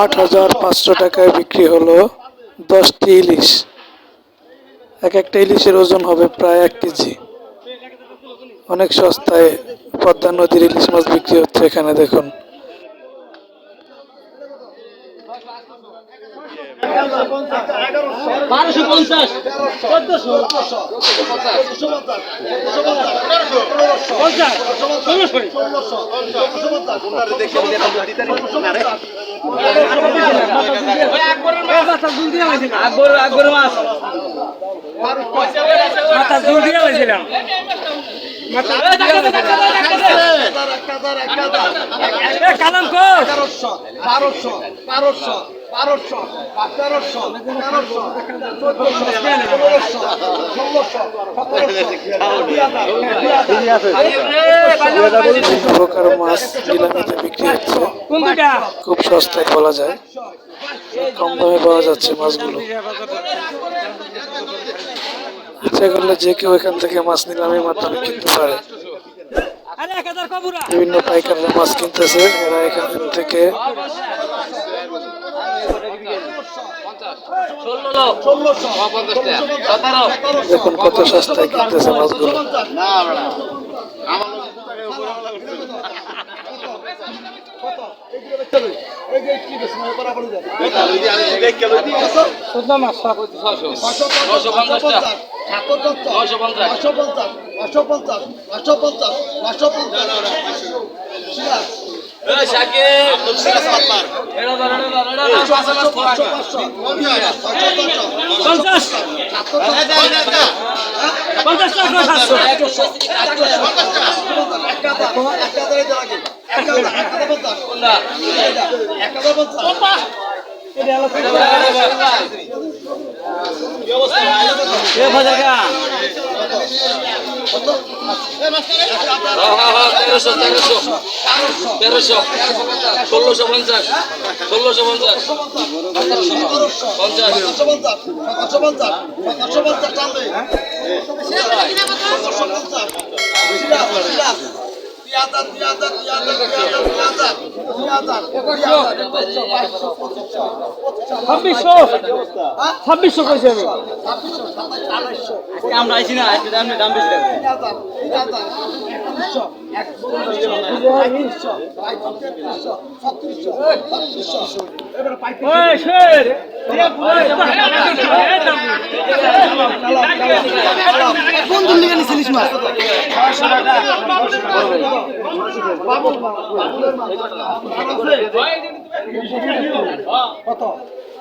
আট হাজার পাঁচশো টাকায় বিক্রি হলো দশটি ইলিশ। এক একটা ইলিশের ওজন হবে প্রায় এক কেজি। অনেক সস্তায় পদ্মা নদীর ইলিশ মাছ বিক্রি হচ্ছে এখানে দেখুন বারোশো পঞ্চাশ মাছ মাথা জোর দিয়ে হয়েছিলাম মাছ বিক্রি খুব সস্তায় বলা যায়। কম দামে পাওয়া যাচ্ছে মাছগুলো। ইচ্ছা করলে যে কেউ এখান থেকে মাছ নিলামের মাধ্যমে কিনতে পারে বিভিন্ন পাইকাররা মাছ কিনতেছে এরা এখান থেকে দেখুন কত সস্তায় কিনতেছে মাছগুলো মানে নশো পঞ্চাশ সাতশো পঞ্চাশ নশো পঞ্চাশ নশো পঞ্চাশ নশো পঞ্চাশ নশো পঞ্চাশ পাঁচশো পাঁচশো পঞ্চাশ পঞ্চাশ টাকা সাতশো টাকা তেরোশো তেরোশো তেরোশো ষোলোশো পঞ্চাশ ষোলোশো পঞ্চাশ পঞ্চাশ ছাব্বিশশো। ছাব্বিশশো কইছি আমি। আমরা আইছি না আজকে দাম দাম বেশি লাগবে। কোন দিন লিখে নিছিলিস মা? তেরোশো